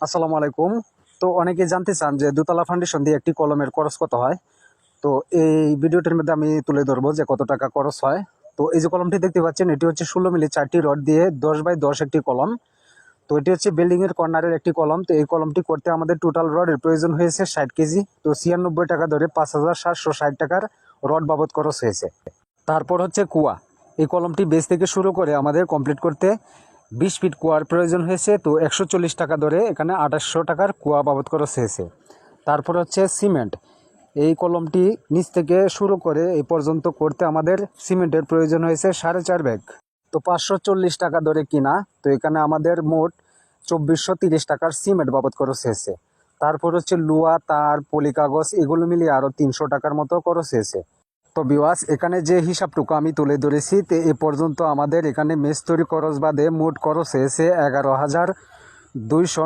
আসসালামু আলাইকুম। তো অনেকে জানতে চান যে দুতলা ফাউন্ডেশন দিয়ে একটি কলমের খরচ কত হয়? তো এই ভিডিওটির মধ্যে আমি তুলে ধরবো যে কত টাকা খরচ হয়। তো এই যে কলমটি দেখতে পাচ্ছেন, এটি হচ্ছে ষোলো মিলি চারটি রড দিয়ে দশ বাই দশ একটি কলম। তো এটি হচ্ছে বিল্ডিংয়ের কর্নারের একটি কলম। তো এই কলমটি করতে আমাদের টোটাল রডের প্রয়োজন হয়েছে ষাট কেজি। তো ছিয়ানব্বই টাকা ধরে পাঁচ হাজার সাতশো ষাট টাকার রড বাবদ খরচ হয়েছে। তারপর হচ্ছে কুয়া। এই কলমটি বেস থেকে শুরু করে আমাদের কমপ্লিট করতে বিশ ফিট কুয়ার প্রয়োজন হয়েছে, তো একশো চল্লিশ টাকা ধরে এখানে আঠাশশো টাকার কুয়া বাবদ খরচ হয়েছে। তারপর হচ্ছে সিমেন্ট। এই কলমটি নিচ থেকে শুরু করে এই পর্যন্ত করতে আমাদের সিমেন্টের প্রয়োজন হয়েছে সাড়ে চার ব্যাগ। তো পাঁচশো চল্লিশ টাকা ধরে কিনা, তো এখানে আমাদের মোট চব্বিশশো তিরিশ টাকার সিমেন্ট বাবদ খরচ হয়েছে। তারপর হচ্ছে লুয়া, তার পলি কাগজ এগুলো মিলিয়ে আরও তিনশো টাকার মতো খরচ হয়েছে। তো বিওয়াস এখানে যে হিসাবটুকু আমি তুলে ধরেছি, তে এ পর্যন্ত আমাদের এখানে মেস্তরি খরচ বাদে মোট খরচ হয়েছে এগারো হাজার দুইশো